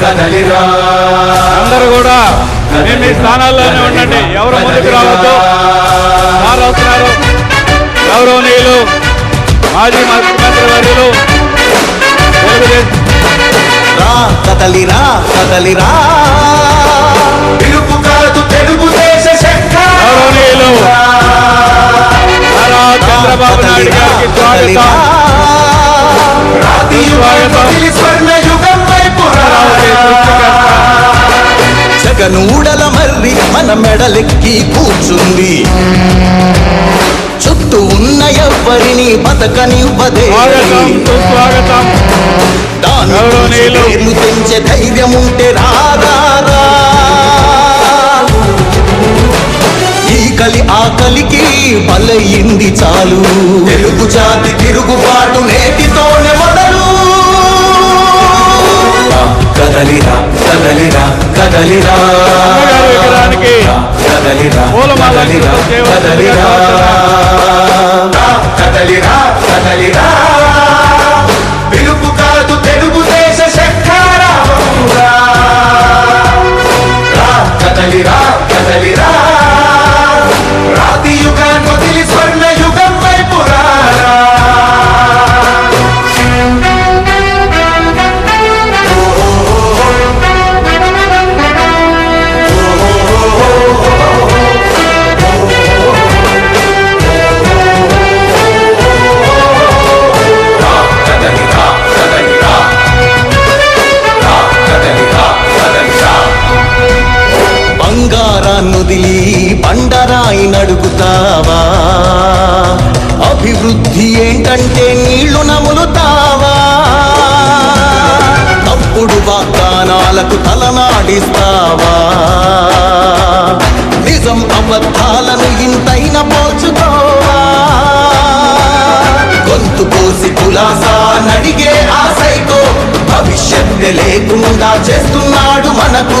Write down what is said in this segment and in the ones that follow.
కదలిరా అందరూ కూడా మీ మీ స్థానాల్లోనే ఉండండి. ఎవరు ముందుకు రావద్దు. వారు వస్తున్నారు గౌరవనీయులు మాజీ ముఖ్యమంత్రి వర్యులు తెలుగుదేశం. రా కదలిరా కదలిరా. పిలుపు కాదు తెలుగుదేశ శంఖం గౌరవనీయులు నారా చంద్రబాబు నాయుడు గారికి స్వాగతం. జగనూడల మర్రి మన మెడలెక్కి కూర్చుంది. చుట్టూ ఉన్న ఎవ్వరిని బతకనివ్వదే. పేర్లు తెంచే ధైర్యం ఉంటే కలి ఆకలికి బలయింది చాలు. తెలుగు జాతి తిరుగుబాటు కదలిరా. కదలిరా. పూలమాల బంగారాన్నొదిలి బండరాయి నడుగుతావా? అభివృద్ధి ఏంటంటే నీళ్ళు నములుతావా? తప్పుడు వాగ్దానాలకు తలనాడిస్తావా? నిజం అబద్ధాలను ఇంతైన పోల్చుకోవా? గొంతు కోసి కులాసా నడిగే ఆ భవిష్యత్తు లేకుండా చేస్తున్నాడు మనకు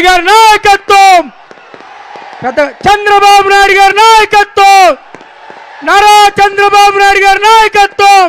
నాయుడు గారి నాయకత్వం. పెద్ద చంద్రబాబు నాయుడు గారి నాయకత్వం. నారా చంద్రబాబు నాయుడు గారి నాయకత్వం.